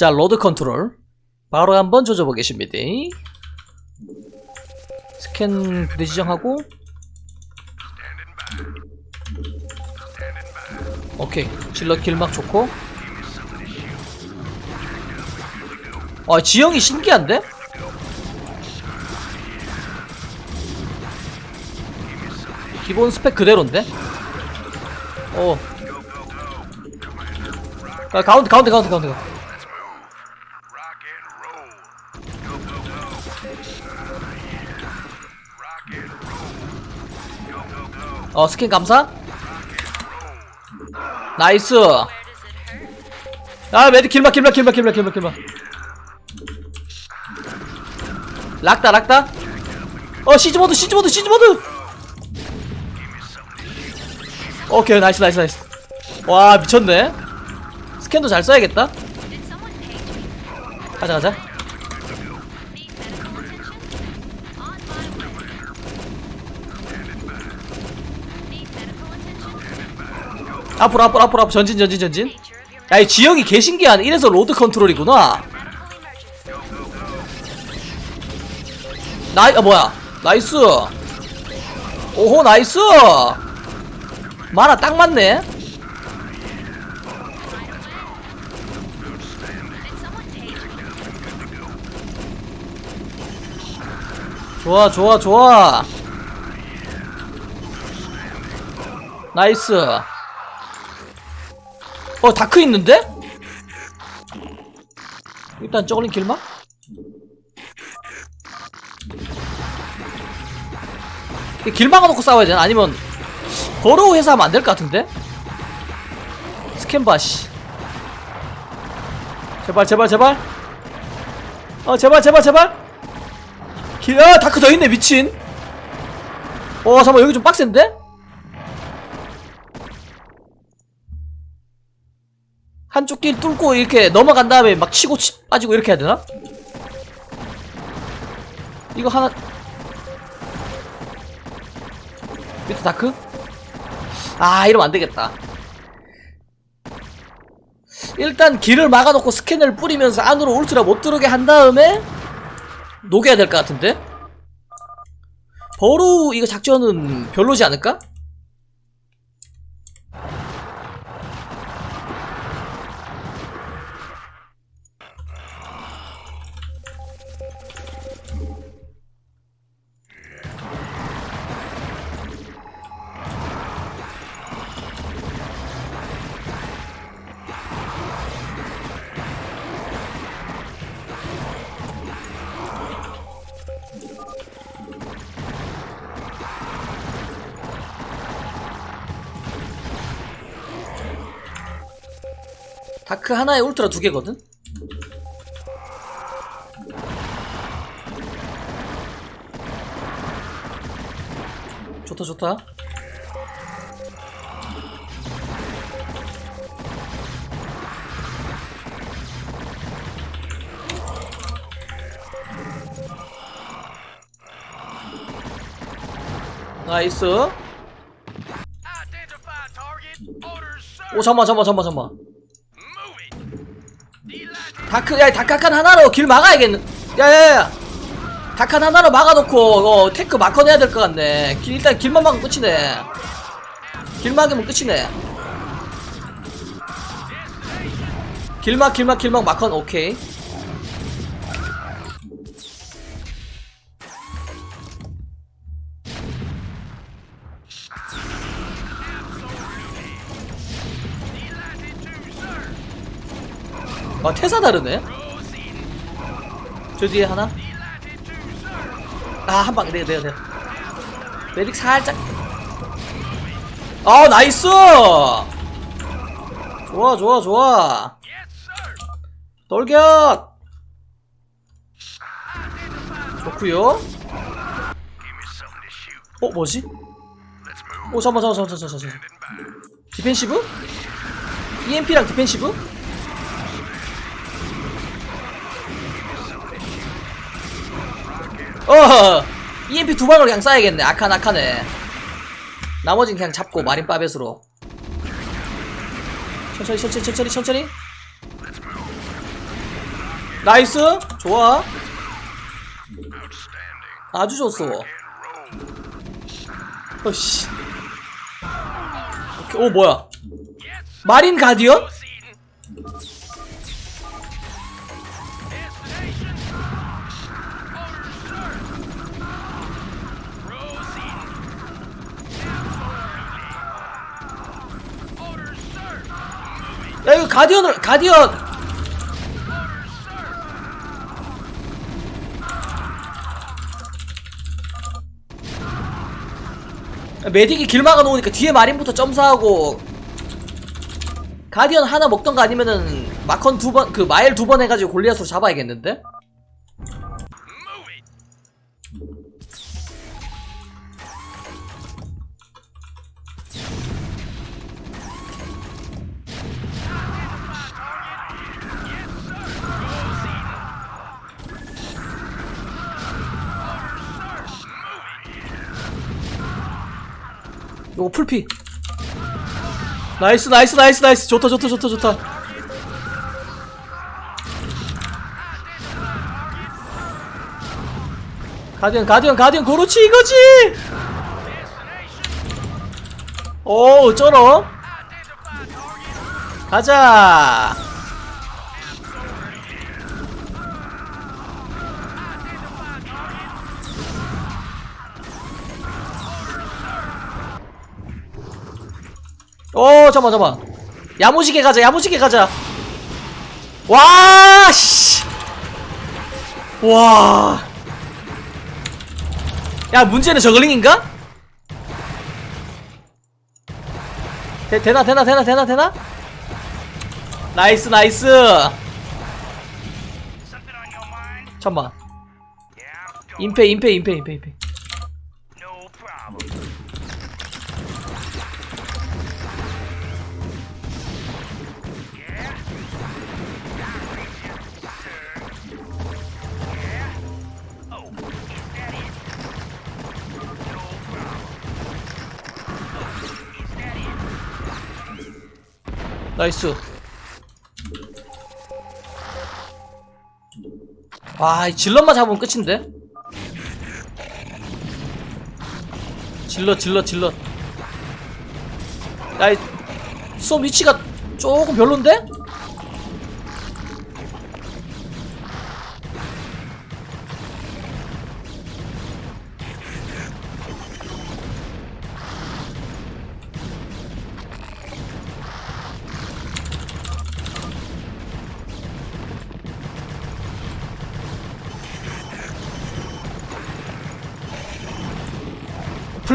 자 로드 컨트롤 바로 한번 조져보겠습니다 스캔 부대 지정하고 오케이 질럿 길막 좋고 아 지형이 신기한데? 기본 스펙 그대로인데? 어. 아, 가운데, 가운데, 가운데, 가운데. Rock 어, 스캔 감사. 나이스. 아, 매드 길막, 길막, 길막, 길막, 길막, 길막. 락다, 락다. 어, 시즈모드, 시즈모드, 시즈모드. 오케이, 나이스, 나이스, 나이스. 와, 미쳤네. 스캔도 잘 써야겠다. 가자, 가자. 앞으로, 앞으로, 앞으로, 앞으로. 전진, 전진, 전진. Nature of your 야, 이 지형이 개신기한. 이래서 로드 컨트롤이구나. 나이, 아, 뭐야. 나이스. 오호, 나이스. 마라 딱 맞네. 좋아, 좋아, 좋아. 나이스. 어, 다크 있는데? 일단 저걸린 길막? 이 길막아 놓고 싸워야 되나? 아니면 버로우 해서 하면 안 될 것 같은데? 스캔바 씨 제발 제발 제발 어 제발 제발 제발 기, 아 다크 더 있네 미친 어 잠깐만 여기 좀 빡센데? 한쪽 길 뚫고 이렇게 넘어간 다음에 막 치고 치, 빠지고 이렇게 해야 되나? 이거 하나 밑에 다크? 아 이러면 안되겠다 일단 길을 막아놓고 스캔을 뿌리면서 안으로 울트라 못 들어오게 한 다음에 녹여야 될 것 같은데? 버로우 이거 작전은 별로지 않을까? 다크 하나에 울트라 두 개거든? 좋다 좋다 나이스 오. 잠만 잠만 잠만 잠만. 다크 야 다크한 하나로 길 막아야겠는 야야야. 다크한 하나로 막아놓고 어, 테크 마커 내야 될 것 같네. 길, 일단 길만 막으면 끝이네. 길 막으면 끝이네. 길막 길막 길막 마컨 오케이 아 태사 다르네 저 뒤에 하나. 아 한방 내가 내가 내가 메딕 살짝 아 나이스 좋아 좋아 좋아. 돌격 좋구요. 어 뭐지? 오 잠깐만 잠깐만 잠깐만 잠깐만. 디펜시브? EMP랑 디펜시브? 어! EMP 두 방울 그냥 쏴야겠네. 아칸 아칸에. 나머진 그냥 잡고 마린 빠벳으로. 천천히 천천히 천천히 천천히. 나이스! 좋아. 아주 좋소. 어씨. 오케이, 오 뭐야? 마린 가디언? 이거 가디언을 가디언 메딕이 길 막아 놓으니까 뒤에 마린부터 점사하고 가디언 하나 먹던가 아니면은 마컨 두 번 그 마일 두 번 해가지고 골리앗으로 잡아야겠는데? 요거 풀피. 나이스 나이스 나이스 나이스. 좋다 좋다 좋다 좋다. 가디언 가디언 가디언. 그렇지 이거지! 오 쩔어. 가자 오 잠만 잠만 야무지게 가자 야무지게 가자 와 씨. 와. 야 문제는 저글링인가? 되, 되나 되나 되나 되나 되나? 나이스 나이스? 잠만. 임페 임페 임페 임페 임페 나이스. 와이 질럿만 잡으면 끝인데? 질럿 질럿 질럿. 야이 수업 위치가 조금 별론데?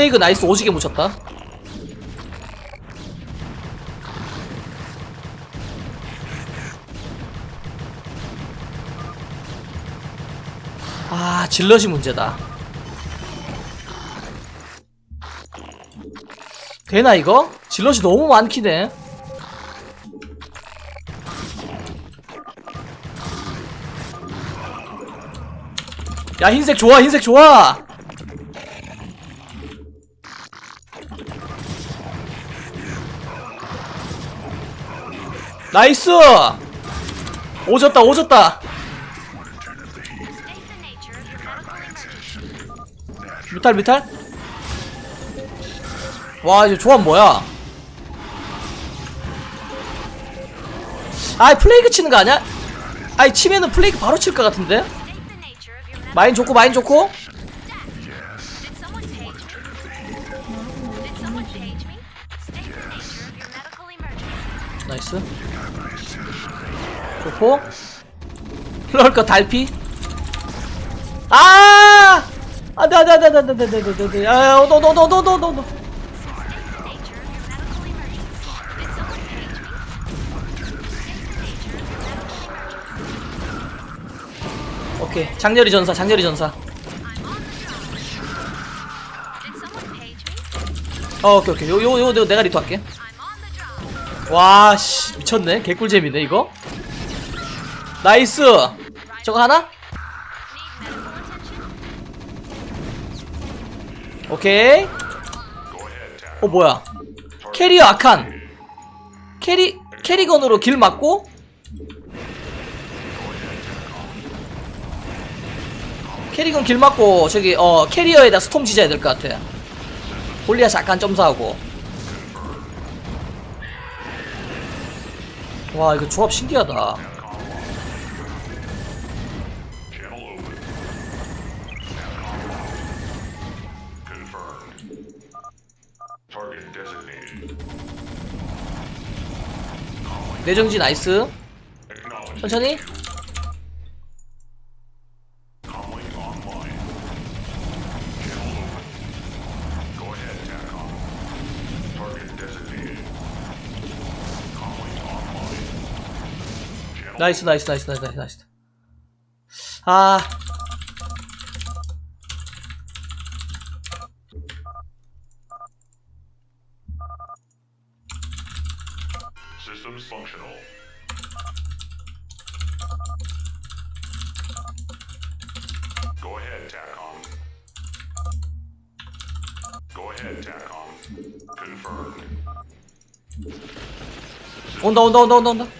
플레이그 나이스 오지게 묻혔다. 아 질럿이 문제다. 되나 이거? 질럿이 너무 많긴 해 야 흰색 좋아 흰색 좋아 나이스 오졌다 오졌다. 뮤탈 뮤탈 와 이제 조합 뭐야 아이 플레이그 치는 거 아니야? 아이 치면은 플레이그 바로 칠 것 같은데 마인 좋고 마인 좋고 나이스 좋고 럴거 달피 아 안돼 안돼 안돼 안돼 안돼 안돼 안돼 me? 오케이 장렬히 전사 장렬히 전사? 어 오케이 오케이 요요 요, 요, 내가 리토 할게 와 씨 미쳤네. 개꿀잼이네 이거. 나이스! 저거 하나? 오케이. 어 뭐야? 캐리어 아칸. 캐리 캐리건으로 길 막고? 캐리건 길 맞고 저기 어 캐리어에다 스톰 지져야 될 것 같아. 골리앗 약간 점사하고 와 이거 조합 신기하다. 뇌정지 나이스. 천천히 나이스 나이스 나이스 나이스 나이스 나이스 아 Systems functional. Go ahead, TACOM. Go ahead, TACOM. Confirmed. 온다 온다 온다 온다 온다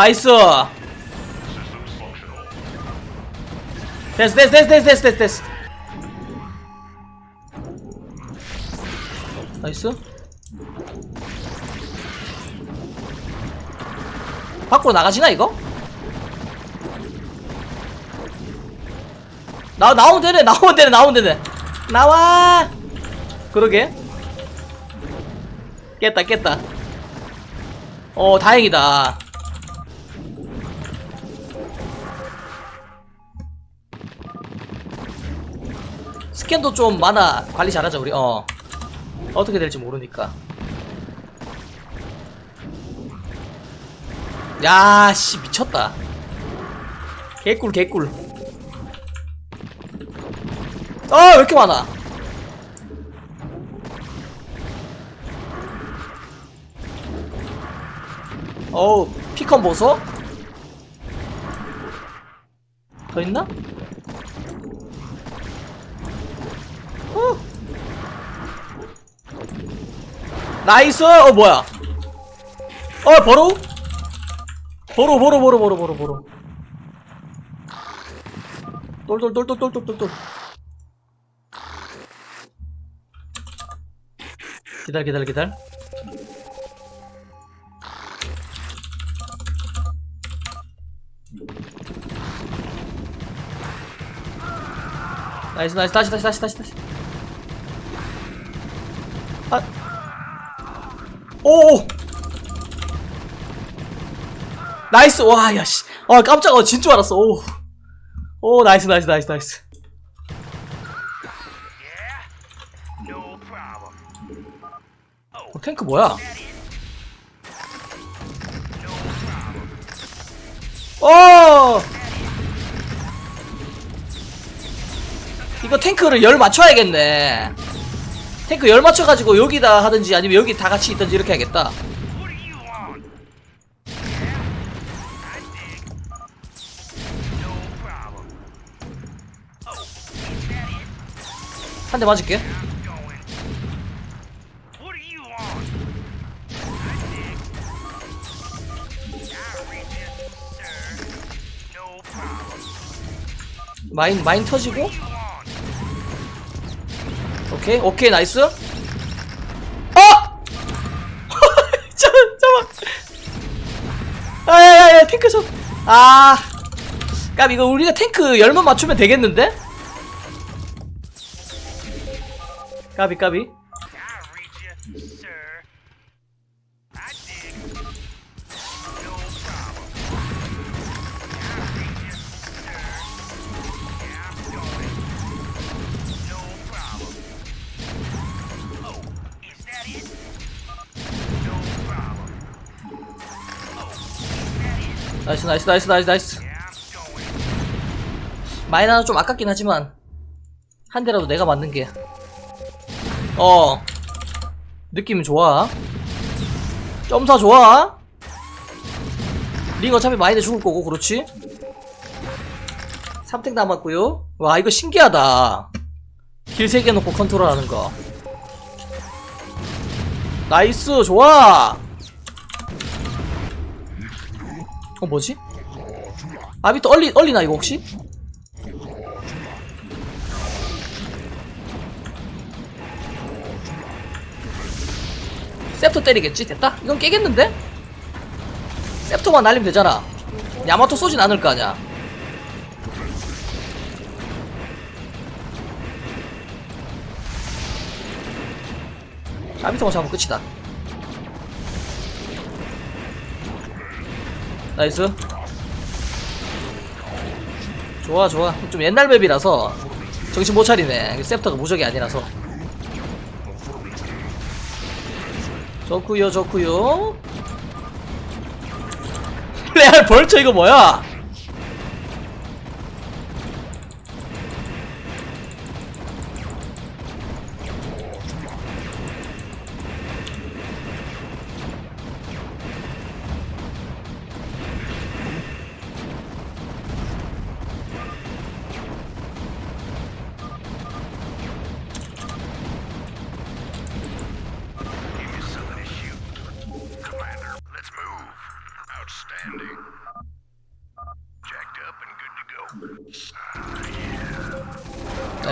나이스. 됐어 됐어 됐어 됐어 됐어 됐어. 나이스. 밖으로 나가지나 이거? 나 나오면 되네 나오면 되네 나오면 되네. 나와! 그러게. 깼다 깼다. 어 다행이다 스캔도 좀 많아. 관리 잘하자 우리? 어. 어떻게 될지 모르니까. 야씨 미쳤다. 개꿀 개꿀. 아왜 이렇게 많아? 어우 피컨 보소? 더 있나? 나이스. 어 뭐야? 어 버로? 버로 버로 버로 버로 버로 버로. 똘똘똘똘똘똘똘 기다려 기다려 기다려. 나이스 나이스 다시 다시 다시 다시 다시. 아 오! 나이스 와 야 씨 아 깜짝 어 진짜 알았어 오. 오 나이스 나이스 나이스 나이스. 어, 탱크 뭐야 어 이거 탱크를 열 맞춰야겠네 탱크 열 맞춰가지고 여기다 하든지 아니면 여기 다 같이 있든지 이렇게. Oh, it? 한대 맞을게. 마인 마인 터지고 오케이 오케이 나이스 어! 잠 잠깐 아야야야 탱크 좀아 깝 이거 우리가 탱크 열만 맞추면 되겠는데? 까비 까비 나이스 나이스 나이스 나이스 나이스. 하나 좀 아깝긴 하지만 한 대라도 내가 맞는 게. 어. 느낌이 좋아. 점사 좋아. 링 어차피 마인에 죽을 거고 그렇지? 3탱 남았고요. 와 이거 신기하다. 길 3개 놓고 컨트롤 하는 거. 나이스 좋아 어 뭐지? 아비터 얼리 얼리나 이거 혹시? 셉터 때리겠지? 됐다? 이건 깨겠는데? 셉터만 날리면 되잖아 야마토 쏘진 않을 거 아냐 아비터만 잡으면 끝이다 나이스. 좋아 좋아. 좀 옛날 맵이라서 정신 못 차리네. 셉터가 무적이 아니라서. 좋구요 좋구요. 레알 벌처 이거 뭐야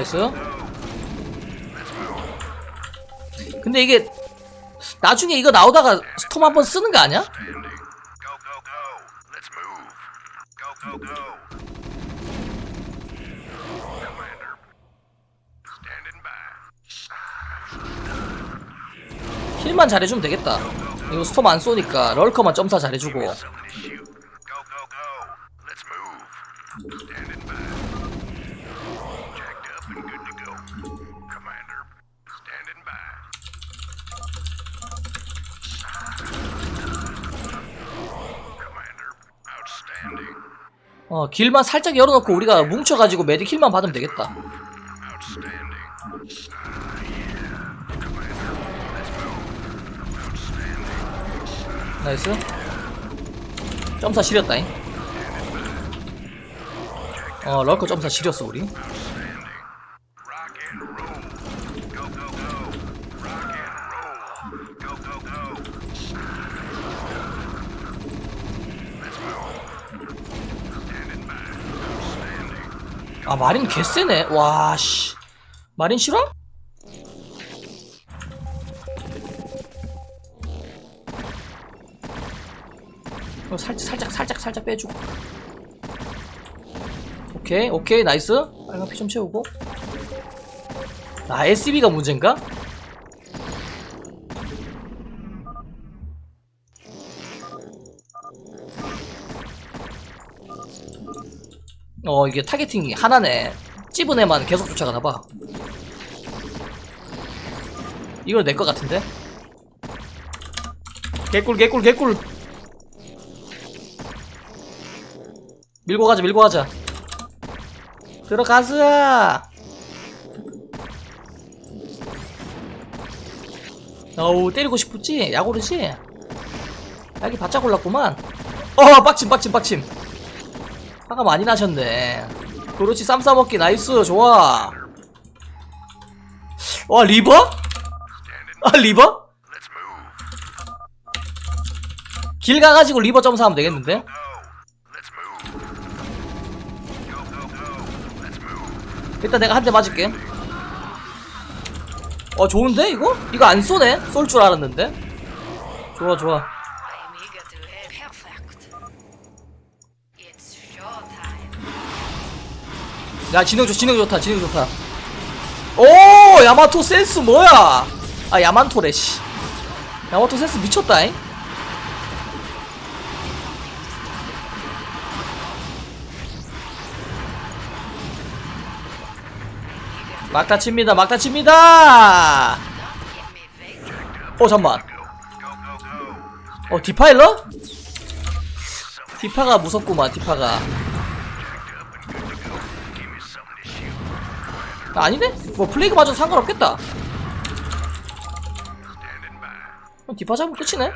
나이스 근데 이게 나중에 이거 나오다가 스톰 한번 쓰는 거 아니야? 힐만 잘해주면 되겠다. 이거 스톰 안 쏘니까 럴커만 점사 잘해주고 어 길만 살짝 열어놓고 우리가 뭉쳐가지고 메딕 힐만 받으면 되겠다. 나이스. 점사 지렸다잉. 어 럴커 점사 지렸어 우리 아 마린 개쎄네. 와씨. 마린 실화? 어, 살짝 살짝 살짝 살짝 빼주고. 오케이 오케이 나이스. 빨간 피 좀 채우고. 아 SB가 문제인가? 어 이게 타겟팅이 하나네. 찝은 애만 계속 쫓아가나봐. 이걸 내 것 같은데? 개꿀 개꿀 개꿀! 밀고 가자 밀고 가자. 들어가자 어우 때리고 싶었지? 야구르지? 약이 바짝 올랐구만. 어 빡침 빡침 빡침 화가 많이 나셨네 그렇지 쌈 싸먹기 나이스 좋아 와 리버? 아 리버? 길 가가지고 리버 점사하면 되겠는데? 일단 내가 한 대 맞을게 어 좋은데 이거? 이거 안 쏘네? 쏠 줄 알았는데 좋아 좋아 야 진영 좋 진영 좋다 진영 좋다 오 야마토 센스 뭐야 아 야만토래 씨 야마토 센스 미쳤다잉 막다 칩니다 막다 칩니다. 어 잠만. 어 디파일러? 디파가 무섭구만 디파가. 아, 아니네? 뭐 플레이그 맞아도 상관없겠다. 그럼 디파 잡으면 끝이네.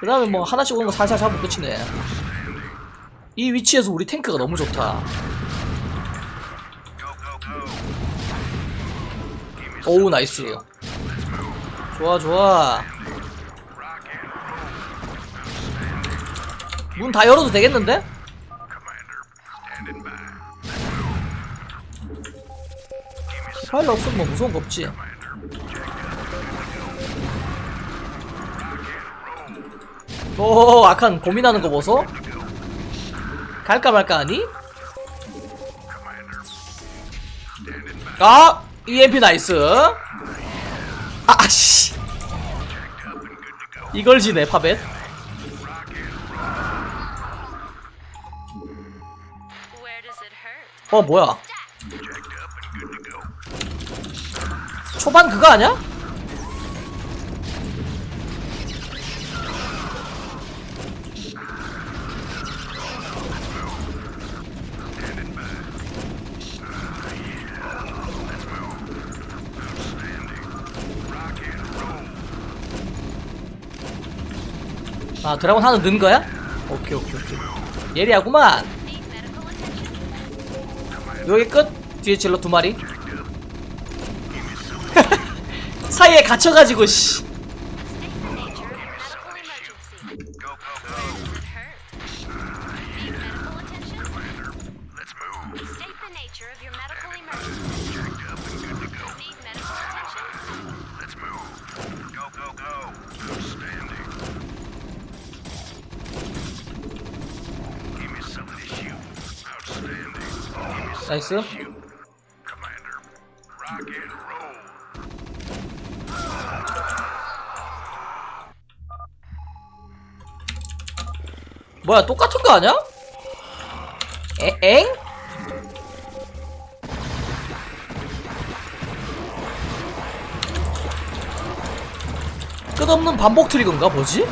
그 다음에 뭐 하나씩 오는 거 살살 잡으면 끝이네 이 위치에서 우리 탱크가 너무 좋다. 오우 나이스 좋아 좋아 문 다 열어도 되겠는데? 파일 없으면 뭐 무서운 거 없지 오 아칸 고민하는 거 보소? 갈까 말까 하니? 아! EMP 나이스 아씨 이걸 지네 파벳 어 뭐야 초반 그거 아냐? 아 드라곤 하나 넣은 거야? 오케이 오케이 오케이 예리하구만? 여기 끝? 뒤에 질러 두 마리? 사이에 갇혀가지고 씨 roll. 뭐야 똑같은 거 아니야? 에, 엥? 끝없는 반복 트리거인가 뭐지?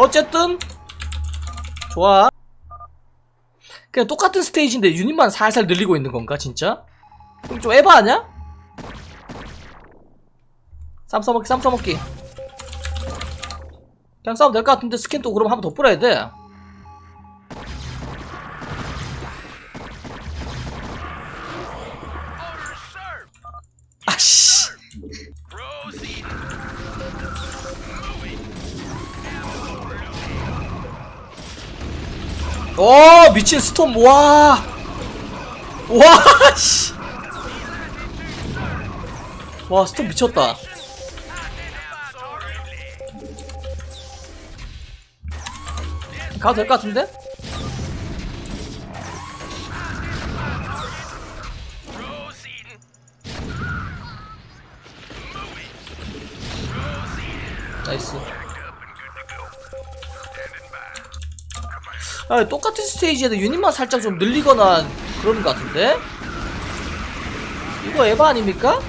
어쨌든 좋아 그냥 똑같은 스테이지인데 유닛만 살살 늘리고 있는 건가 진짜? 그럼 좀 에바 아냐? 쌈 써먹기 쌈 써먹기 그냥 싸우면 될 것 같은데 스캔 또 그럼 한번 더 뿌려야 돼 오 미친 스톰 와. 와 씨. 와 스톰 미쳤다. 가도 될 것 같은데? 나이스. 아, 똑같은 스테이지에도 유닛만 살짝 좀 늘리거나 그러는 것 같은데? 이거 에바 아닙니까?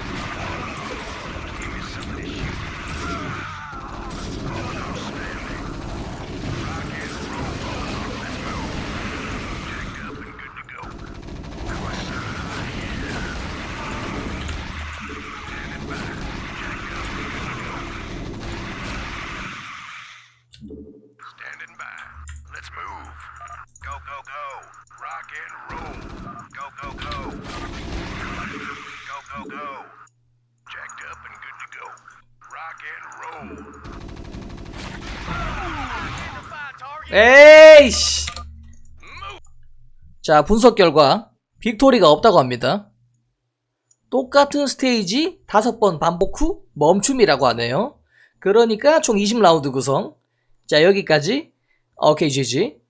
에이씨! 자, 분석 결과. 빅토리가 없다고 합니다. 똑같은 스테이지 다섯 번 반복 후 멈춤이라고 하네요. 그러니까 총 20라운드 구성. 자, 여기까지. 오케이, GG.